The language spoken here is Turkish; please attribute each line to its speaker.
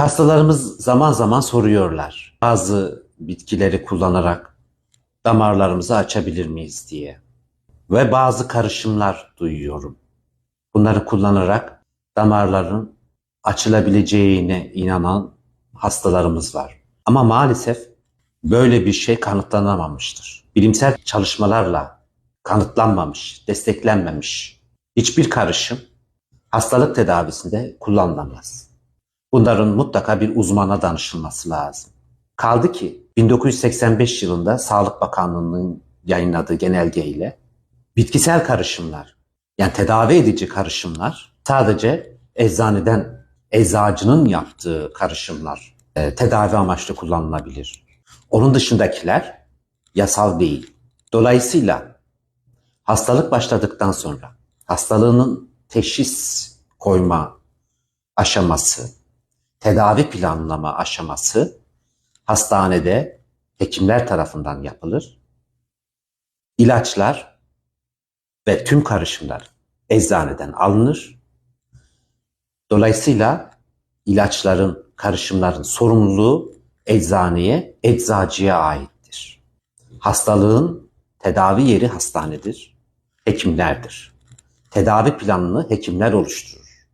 Speaker 1: Hastalarımız zaman zaman soruyorlar. Bazı bitkileri kullanarak damarlarımızı açabilir miyiz diye. Ve bazı karışımlar duyuyorum. Bunları kullanarak damarların açılabileceğine inanan hastalarımız var. Ama maalesef böyle bir şey kanıtlanamamıştır. Bilimsel çalışmalarla kanıtlanmamış, desteklenmemiş hiçbir karışım hastalık tedavisinde kullanılamaz. Bunların mutlaka bir uzmana danışılması lazım. Kaldı ki 1985 yılında Sağlık Bakanlığı'nın yayınladığı genelgeyle bitkisel karışımlar yani tedavi edici karışımlar sadece eczaneden eczacının yaptığı karışımlar e, tedavi amaçlı kullanılabilir. Onun dışındakiler yasal değil. Dolayısıyla hastalık başladıktan sonra hastalığının teşhis koyma aşaması, tedavi planlama aşaması hastanede hekimler tarafından yapılır. İlaçlar ve tüm karışımlar eczaneden alınır. Dolayısıyla ilaçların, karışımların sorumluluğu eczaneye, eczacıya aittir. Hastalığın tedavi yeri hastanedir, hekimlerdir. Tedavi planını hekimler oluşturur.